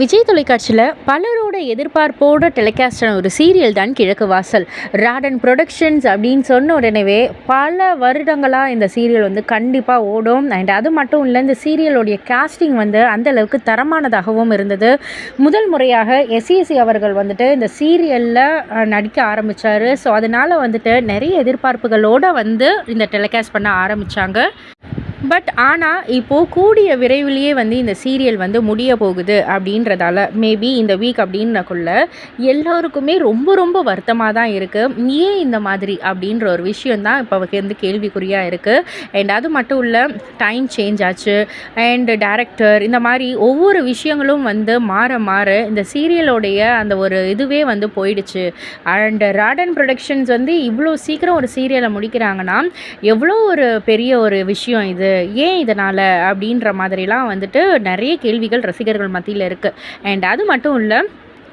விஜய் தொலைக்காட்சியில் பலரோட எதிர்பார்ப்போட டெலிகாஸ்ட் ஒரு சீரியல் தான் கிழக்கு வாசல். ராடன் ப்ரொடக்ஷன்ஸ் அப்படின்னு சொன்ன உடனேவே பல வருடங்களாக இந்த சீரியல் வந்து கண்டிப்பாக ஓடும். அண்ட் அது மட்டும் இல்லை இந்த சீரியலுடைய காஸ்டிங் வந்து அந்த அளவுக்கு தரமானதாகவும் இருந்தது. முதல் முறையாக எஸ்இசி அவர்கள் வந்துட்டு இந்த சீரியலில் நடிக்க ஆரம்பித்தார் ஸோ அதனால் வந்துட்டு நிறைய எதிர்பார்ப்புகளோடு வந்து இந்த டெலிகாஸ்ட் பண்ண ஆரம்பித்தாங்க பட் ஆனால் இப்போது கூடிய விரைவிலேயே வந்து இந்த சீரியல் வந்து முடிய போகுது அப்படின்றதால மேபி இந்த வீக் அப்படின்னக்குள்ள எல்லோருக்குமே ரொம்ப ரொம்ப வருத்தமாக தான் இருக்குது ஏன் இந்த மாதிரி அப்படின்ற ஒரு விஷயம் தான் இப்போ வந்து கேள்விக்குறியாக இருக்குது அண்ட் அது மட்டும் இல்லை டைம் சேஞ்ச் ஆச்சு. அண்டு டேரக்டர் இந்த மாதிரி ஒவ்வொரு விஷயங்களும் வந்து மாற மாற இந்த சீரியலோடைய அந்த ஒரு இதுவே வந்து போயிடுச்சு. அண்ட் ராடன் ப்ரொடக்ஷன்ஸ் வந்து இவ்வளோ சீக்கிரம் ஒரு சீரியலை முடிக்கிறாங்கன்னா எவ்வளோ ஒரு பெரிய ஒரு விஷயம் இது. ஏன் இதனால் அப்படின்ற மாதிரிலாம் வந்துட்டு நிறைய கேள்விகள் ரசிகர்கள் மத்தியில் இருக்குது அண்ட் அது மட்டும் இல்லை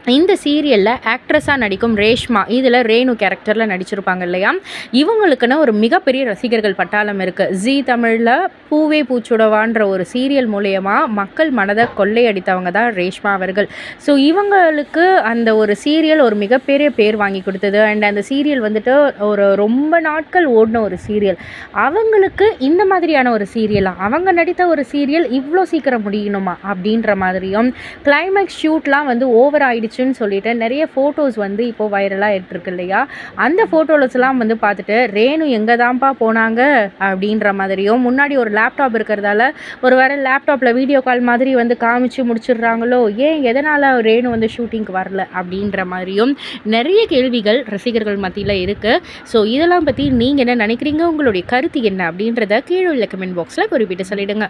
இந்த சீரியலில் ஆக்ட்ரஸாக நடிக்கும் ரேஷ்மா இதில் ரேணு கேரக்டரில் நடிச்சிருப்பாங்க இல்லையா? இவங்களுக்குன்னு ஒரு மிகப்பெரிய ரசிகர்கள் பட்டாளம் இருக்குது ஜீ தமிழில் பூவே பூச்சுடவான்ற ஒரு சீரியல் மூலயமா மக்கள் மனதை கொள்ளையடித்தவங்க தான் ரேஷ்மா அவர்கள். ஸோ இவங்களுக்கு அந்த ஒரு சீரியல் ஒரு மிகப்பெரிய பேர் வாங்கி கொடுத்தது. அண்ட் அந்த சீரியல் வந்துட்டு ஒரு ரொம்ப நாட்கள் ஓடின ஒரு சீரியல். அவங்களுக்கு இந்த மாதிரியான ஒரு சீரியலாக அவங்க நடித்த ஒரு சீரியல் இவ்வளோ சீக்கிரம் முடியணுமா? அப்படின்ற மாதிரியும் கிளைமேக்ஸ் ஷூட்லாம் வந்து ஓவர் ஆயிடுச்சுன்னு சொல்லிட்டு நிறைய ஃபோட்டோஸ் வந்து இப்போது வைரலாக எடுத்துருக்கு இல்லையா? அந்த ஃபோட்டோஸ்லாம் வந்து பார்த்துட்டு ரேணு எங்கே தான்ப்பா போனாங்க? அப்படின்ற மாதிரியும் முன்னாடி ஒரு லேப்டாப் இருக்கிறதால ஒரு வேறு லேப்டாப்பில் வீடியோ கால் மாதிரி வந்து காமிச்சு முடிச்சிடுறாங்களோ ஏன் எதனால் ரேணு வந்து ஷூட்டிங்க்கு வரல அப்படின்ற மாதிரியும் நிறைய கேள்விகள் ரசிகர்கள் மத்தியில் இருக்குது ஸோ இதெல்லாம் பற்றி நீங்கள் என்ன நினைக்கிறீங்க? உங்களுடைய கருத்து என்ன அப்படின்றத கீழே உள்ள கமெண்ட் பாக்ஸில் குறிப்பிட்டு சொல்லிவிடுங்க